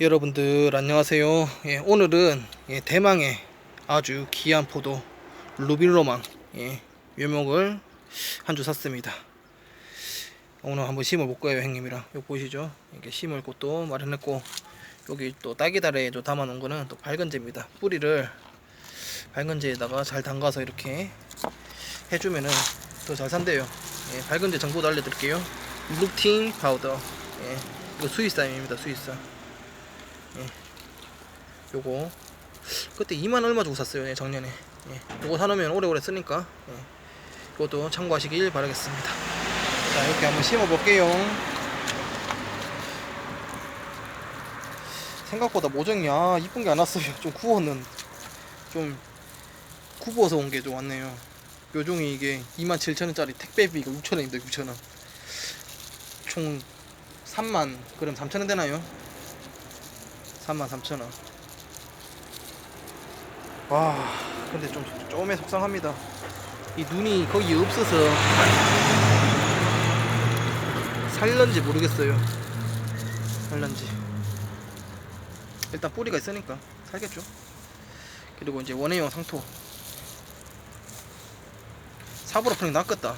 여러분들 안녕하세요. 예, 오늘은 예, 대망의 아주 귀한 포도 루빌로망 예, 묘목을 한 주 샀습니다. 오늘 한번 심어 볼 거예요, 형님이랑. 여기 보이시죠? 이렇게 심을 곳도 마련했고 여기 또 딸기다리에 좀 담아 놓은 거는 또 밝은재입니다. 뿌리를 밝은재에다가 잘 담가서 이렇게 해주면은 더 잘 산대요. 예, 밝은재 정보도 알려드릴게요. 루틴 파우더. 예, 이거 스위스산입니다, 스위스 산. 요거. 그때 2만 얼마 주고 샀어요 예, 작년에. 예. 요거 사놓으면 오래오래 쓰니까 예. 이것도 참고하시길 바라겠습니다. 자 이렇게 한번 심어 볼게요. 생각보다 모종이 아 이쁜 게 안 왔어요. 좀 구워는. 좀 구워서 온 게 좀 왔네요. 묘종이 이게 27,000원짜리 택배비가 6,000원입니다 6,000원. 총 3만 그럼 3,000원 되나요? 33,000원. 와 근데 좀 조금의 속상합니다. 이 눈이 거의 없어서 살런지 모르겠어요. 살런지. 일단 뿌리가 있으니까 살겠죠. 그리고 이제 원예용 상토. 삽으로 푸는 게 낫겠다.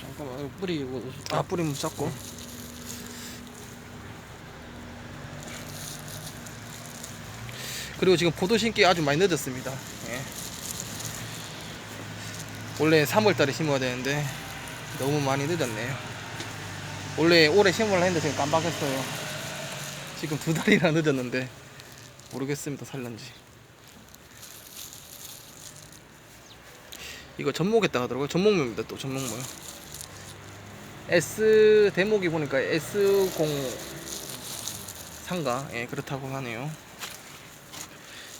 잠깐만 뿌리 이거 아 뿌리 못 잡고 그리고 지금 포도 심기 아주 많이 늦었습니다. 예. 원래 3월달에 심어야 되는데 너무 많이 늦었네요. 원래 올해 심으려 했는데 지금 깜빡했어요. 지금 두 달이나 늦었는데 모르겠습니다 살런지. 이거 접목했다 하더라고요. 접목묘입니다 또 접목묘 S 대목이 보니까 S0 상가. 예 그렇다고 하네요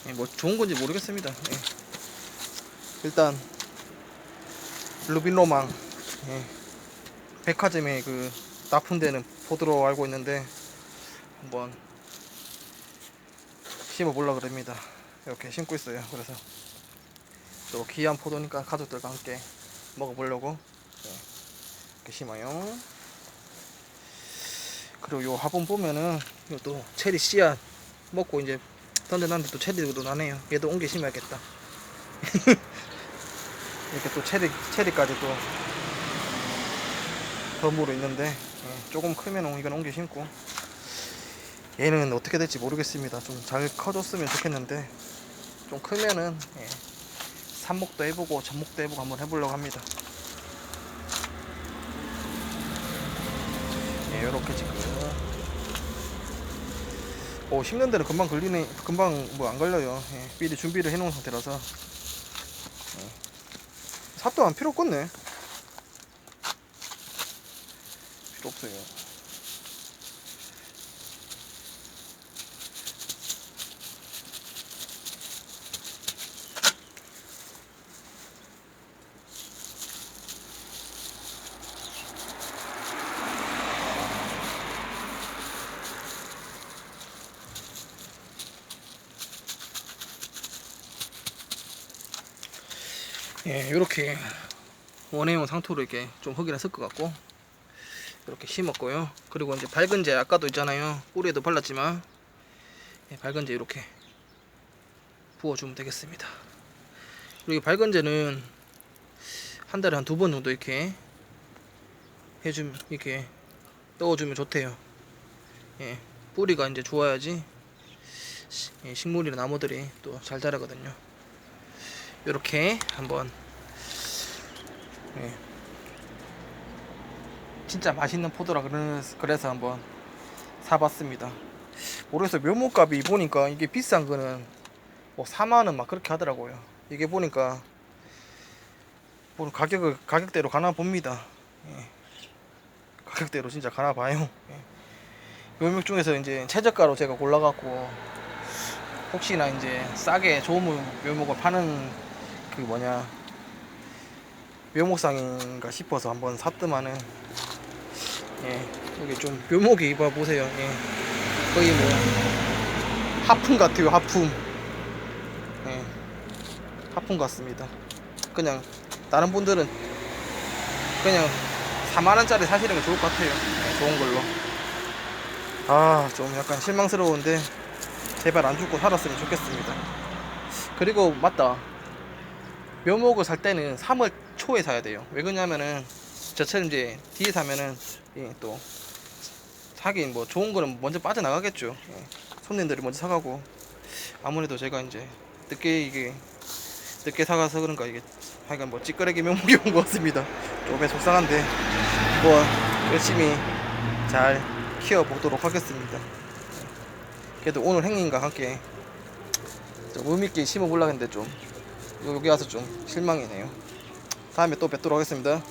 예, 뭐 좋은 건지 모르겠습니다 예. 일단 루빈 로망 예. 백화점에 그 납품되는 포드로 알고 있는데 한번 심어 보려 그럽니다 이렇게 심고 있어요 그래서 또 귀한 포도니까 가족들과 함께 먹어보려고 예. 이렇게 심어요. 그리고 요 화분 보면은 요또 체리 씨앗 먹고 이제 던져놨는데 또 체리도 나네요. 얘도 옮겨 심어야겠다. 이렇게 또 체리 체리까지 또 덤으로 있는데 예, 조금 크면 이건 옮겨 심고 얘는 어떻게 될지 모르겠습니다. 좀 잘 커졌으면 좋겠는데 좀 크면은 예, 삽목도 해보고 접목도 해보고 한번 해보려고 합니다. 네, 요렇게 지금. 오, 10년 대는 금방 걸리네. 금방 뭐 안 걸려요. 예, 미리 준비를 해놓은 상태라서. 예. 삽도 안 필요 없겠네. 필요 없어요. 예, 요렇게 원해용 상토로 이렇게 좀 흙이랑 섞어 갖고 이렇게 심었고요. 그리고 이제 밝은 재 아까도 있잖아요. 뿌리에도 발랐지만 예, 밝은 재 이렇게 부어주면 되겠습니다. 그리고 이 밝은 재는 한 달에 한 두 번 정도 이렇게 해주면 이렇게 넣어주면 좋대요. 예, 뿌리가 이제 좋아야지 시- 예, 식물이나 나무들이 또 잘 자라거든요. 이렇게 한번 예. 진짜 맛있는 포도라 그래서, 한번 사봤습니다. 모르겠어요. 묘목값이 보니까 이게 비싼 거는 뭐 4만원 막 그렇게 하더라고요. 이게 보니까 뭐 가격을 가격대로 가나 봅니다. 예. 가격대로 진짜 가나 봐요. 예. 묘목 중에서 이제 최저가로 제가 골라갖고 혹시나 이제 싸게 좋은 묘목을 파는 그 뭐냐. 묘목상인가 싶어서 한번 샀더만은. 예 여기 좀 묘목이 봐 보세요. 예. 거의 뭐 하품 같아요 하품. 예. 하품 같습니다. 그냥 다른 분들은 그냥 4만원짜리 사시는 게 좋을 것 같아요. 예, 좋은 걸로. 아 좀 약간 실망스러운데 제발 안 죽고 살았으면 좋겠습니다. 그리고 맞다 묘목을 살 때는 3월 초에 사야 돼요. 왜 그러냐면은 저처럼 이제 뒤에 사면은 예, 또 사긴 뭐 좋은 거는 먼저 빠져나가겠죠. 예, 손님들이 먼저 사가고 아무래도 제가 이제 늦게 이게 늦게 사가서 그런가 이게 하여간 뭐 찌끄레기 묘목이 온 것 같습니다. 조금 속상한데 뭐 열심히 잘 키워보도록 하겠습니다. 그래도 오늘 행님과 함께 좀 의미있게 심어보려고 했는데 좀 여기 와서 좀 실망이네요. 다음에 또 뵙도록 하겠습니다